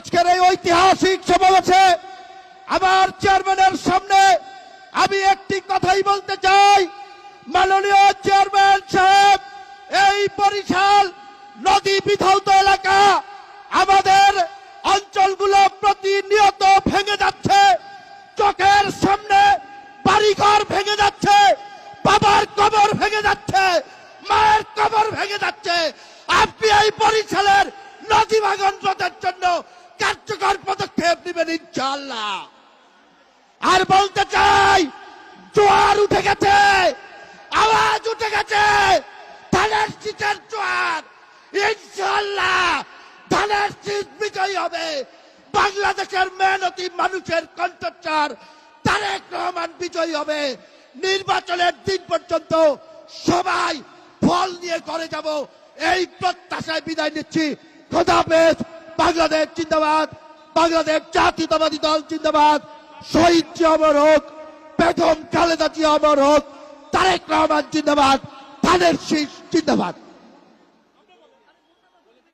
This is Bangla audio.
আজকের এই ঐতিহাসিক সমাবেশে আমার চেয়ারম্যানের সামনে আমি একটি কথাই বলতে চাই। মাননীয় চেয়ারম্যান সাহেব, এই বরিশাল নদী বিধৌত এলাকা আমাদের অঞ্চলগুলো প্রতিনিয়ত ভেঙে যাচ্ছে। চোখের সামনে বাড়িঘর ভেঙে যাচ্ছে। বাবার কবর ভেঙে যাচ্ছে। মায়ের কবর ভেঙে যাচ্ছে। আপনি এই বরিশালের নদী ভাঙন রোধের জন্য ইনশাল্লাহ আর বলতে চাই, জোয়ার উঠে গেছে, আওয়াজ উঠে গেছে, ধানের শীতের জোয়ার। ইনশাল্লাহ ধানের শীত বিজয়ী হবে। বাংলাদেশের মেহনতি মানুষের কণ্ঠচার তারেক রহমান বিজয়ী হবে। নির্বাচনের দিন পর্যন্ত সবাই ফল নিয়ে করে যাব। এই প্রত্যাশায় বিদায় নিচ্ছি। খোদাফেজ বাংলাদেশ জিন্দাবাদ। বাংলাদেশ জাতীয়তাবাদী দল জিন্দাবাদ। শহীদ জি অমর হোক বেগম খালেদা জি অমর হোক তারেক রহমান জিন্দাবাদ ধানের শীষ জিন্দাবাদ।